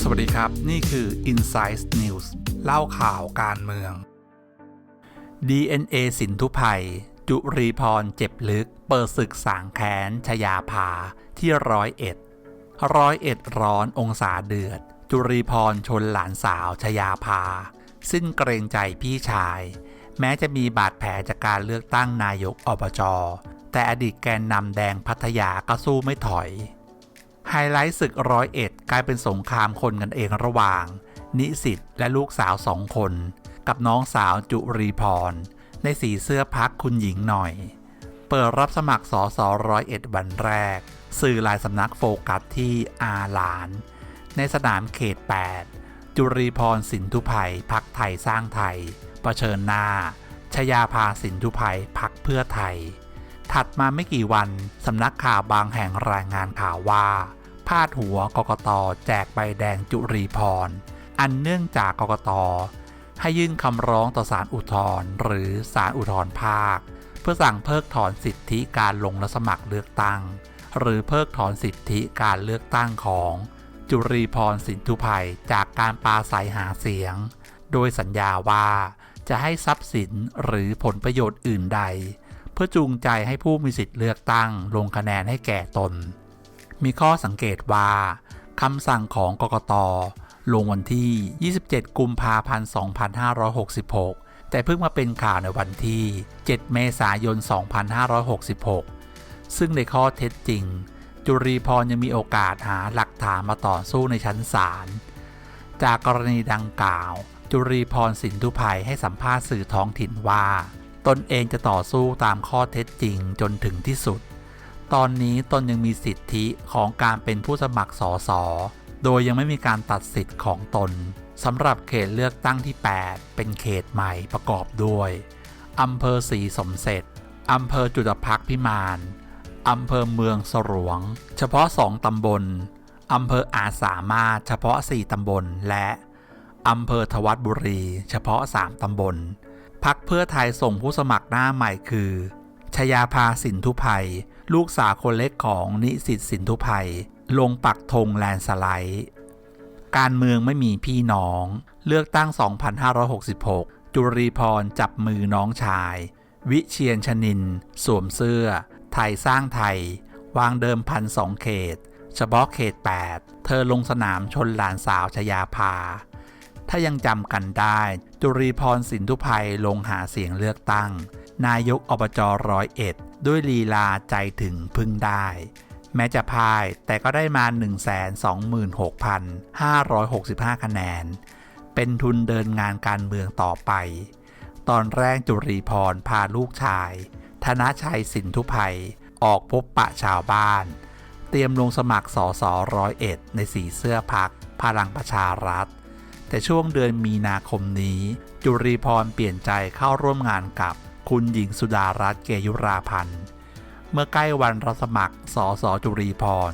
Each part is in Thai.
สวัสดีครับ นี่คือ Insight News เล่าข่าวการเมือง DNA สินทุภัย จุรีพรเจ็บลึก เปิดศึกสางแค้นชยาภาที่ร้อยเอ็ดร้อยเอ็ดร้อนองศาเดือด จุรีพรชนหลานสาวชยาภา สิ้นเกรงใจพี่ชาย แม้จะมีบาดแผลจากการเลือกตั้งนายกอบจ แต่อดีตแกนนำแดงพัทยาก็สู้ไม่ถอย ไฮไลท์ศึกร้อยเอ็ดกลายเป็นสงครามคนกันเองระหว่าง นิสิตและลูกสาวสองคน กับน้องสาวจุรีพร ในสีเสื้อพักคุณหญิงหน่อย เปิดรับสมัครสอสอร้อยเอ็ดวันแรก สื่อหลายสำนักโฟกัสที่อาหลาน ในสนามเขต 8 จุรีพรสินทุภัยพักไทยสร้างไทยประเชิญหน้าชยาภาสินทุภัยพักเพื่อไทย ถัดมาไม่กี่วันสำนักข่าวบางแห่งรายงานข่าวว่า พาดหัวกกตแจกใบแดงจุรีพร อันเนื่องจากกกต ให้ยื่นคำร้องต่อศาลอุทธรณ์หรือศาลอุทธรณ์ภาค เพื่อสั่งเพิกถอนสิทธิการลงรัสมัครเลือกตั้ง หรือเพิกถอนสิทธิการเลือกตั้งของ จุรีพรสินทุภัยจากการปราศัยหาเสียง โดยสัญญาว่าจะให้ทรัพย์สินหรือผลประโยชน์อื่นใด เพื่อจูงใจให้ผู้มีสิทธิ์เลือกตั้งลงคะแนนให้แก่ตน มีข้อสังเกตว่าคำสั่งของกกต ลงวันที่ 27 กุมภาพันธ์ 2566 แต่เพิ่งมาเป็นข่าวในวันที่ 7 เมษายน 2566 ซึ่งในข้อเท็จจริง จุรีพรยังมีโอกาสหาหลักฐานมาต่อสู้ในชั้นศาล จากกรณีดังกล่าว จุรีพรสินทุภัยให้สัมภาษณ์สื่อท้องถิ่นว่า ตนเองจะต่อสู้ตามข้อเท็จจริงจนถึงที่สุด ตอนนี้ตนยังมีสิทธิของการเป็นผู้สมัครสอสอโดยยังไม่มีการตัดสิทธิ์ของตนสำหรับเขตเลือกตั้งที่ 8 เป็นเขตใหม่ประกอบด้วยอำเภอศรีสมเสร็จอำเภอจุดพักพิมานอำเภอเมืองสรวง เฉพาะ 2 ตำบลอำเภออาสามารถเฉพาะ 4 ตำบล และอำเภอทวัดบุรี เฉพาะ 3 ตำบล พักเพื่อไทยส่งผู้สมัครหน้าใหม่คือ ชยาภาสินทุภัย ลูกสาวคนเล็กของนิสิตสินทุภัย ลงปักธงแลนสไลด์ การเมืองไม่มีพี่น้อง เลือกตั้ง 2566 จุรีพรจับมือน้องชาย วิเชียนชนิน สวมเสื้อ ไทยสร้างไทย วางเดิมพันสองเขต เฉพาะเขต 8 เธอลงสนามชนหลานสาวชยาภาถ้ายังจำกันได้ จุรีพรสินทุภัยลงหาเสียงเลือกตั้ง นายกอบจร้อยเอ็ดด้วยลีลาใจถึงพึ่งได้ แม้จะพ่ายแต่ก็ได้มา 126,565 คะแนน เป็นทุนเดินงานการเมืองต่อไป ตอนแรกจุรีพรพาลูกชาย ธนชัยสินทุภัยออกพบปะชาวบ้าน เตรียมลงสมัครสอสอร้อยเอ็ดในสีเสื้อพักพลังประชารัฐ แต่ช่วงเดือนมีนาคมนี้ จุรีพรเปลี่ยนใจเข้าร่วมงานกับคุณหญิงสุดารัตน์เกยุราพันธ์ เมื่อใกล้วันรับสมัครสอสอจุรีพร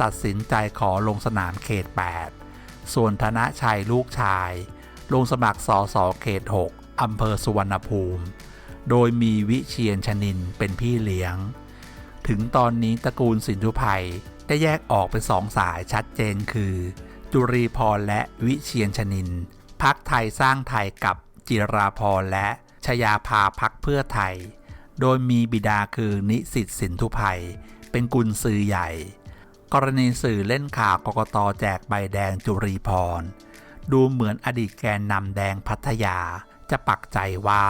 ตัดสินใจขอลงสนามเขต 8 ส่วนธนชัยลูกชาย ลงสมัครสอสอเขต 6 อำเภอสุวรรณภูมิ โดยมีวิเชียนชนินเป็นพี่เลี้ยง ถึงตอนนี้ตระกูลสินธุภัยได้แยกออกเป็นสองสายชัดเจนคือ จุรีพรและวิเชียนชนิน พักไทยสร้างไทยกับจิราพรและชยาภาพักเพื่อไทย โดยมีบิดาคือนิสิตสินทุภัย เป็นกุลสื่อใหญ่ กรณีสื่อเล่นข่าวกกตแจกใบแดงจุรีพร ดูเหมือนอดีตแกนนำแดงพัทยาจะปักใจว่า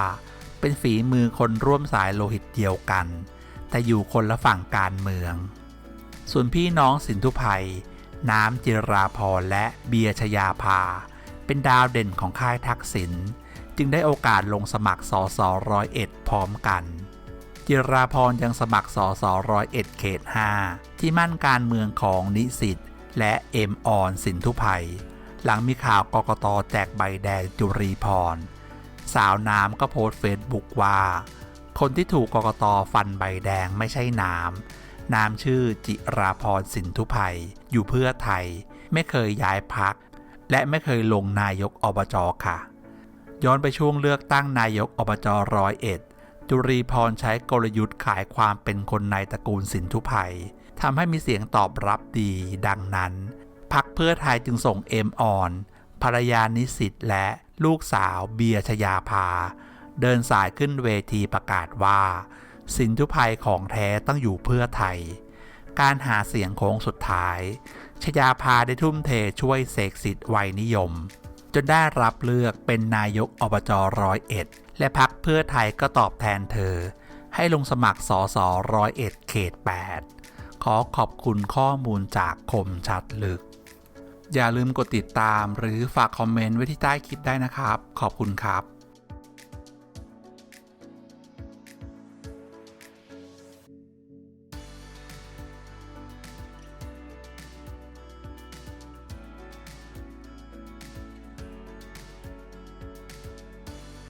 เป็นฝีมือคนร่วมสายโลหิตเดียวกัน แต่อยู่คนละฝั่งการเมือง ส่วนพี่น้องสินทุภัย น้ำจิราพรและเบียชยาภา เป็นดาวเด่นของค่ายทักษิณจึงได้โอกาสลงสมัครสอสอร้อยเอ็ดพร้อมกัน จิราพรยังสมัครสอสอร้อยเอ็ดเขต 5 ที่มั่นการเมืองของนิสิตและเอ็มออนสินทุภัยหลังมีข่าวกกตแจกใบแดงจุรีพร สาวน้ำก็โพสต์เฟซบุ๊กว่า คนที่ถูกกกตฟันใบแดงไม่ใช่น้ำ น้ำชื่อจิราพรสินทุภัย อยู่เพื่อไทย ไม่เคยย้ายพัก และไม่เคยลงนายกอบจค่ะ ย้อนไปช่วงเลือกตั้งนายกอบจร้อยเอ็ดจุรีพรใช้กลยุทธ์ขายความเป็นคนในตระกูลสินทุไพยทำให้มีเสียงตอบรับดีดังนั้น พักเพื่อไทยจึงส่งเอ็มออน ภรรยานิสิตและลูกสาวเบียชยาภา เดินสายขึ้นเวทีประกาศว่า สินทุไพยของแท้ต้องอยู่เพื่อไทย การหาเสียงโค้งสุดท้าย ชยาภาได้ทุ่มเทช่วยเสกสิทธิ์วัยนิยม จนได้รับเลือกเป็นนายกอบจร้อยเอ็ด และพักเพื่อไทยก็ตอบแทนเธอ ให้ลงสมัครสอสอร้อยเอ็ดเขต 8 ขอขอบคุณข้อมูลจากคมชัดลึก อย่าลืมกดติดตามหรือฝากคอมเมนต์ไว้ที่ใต้คลิปได้นะครับ ขอบคุณครับ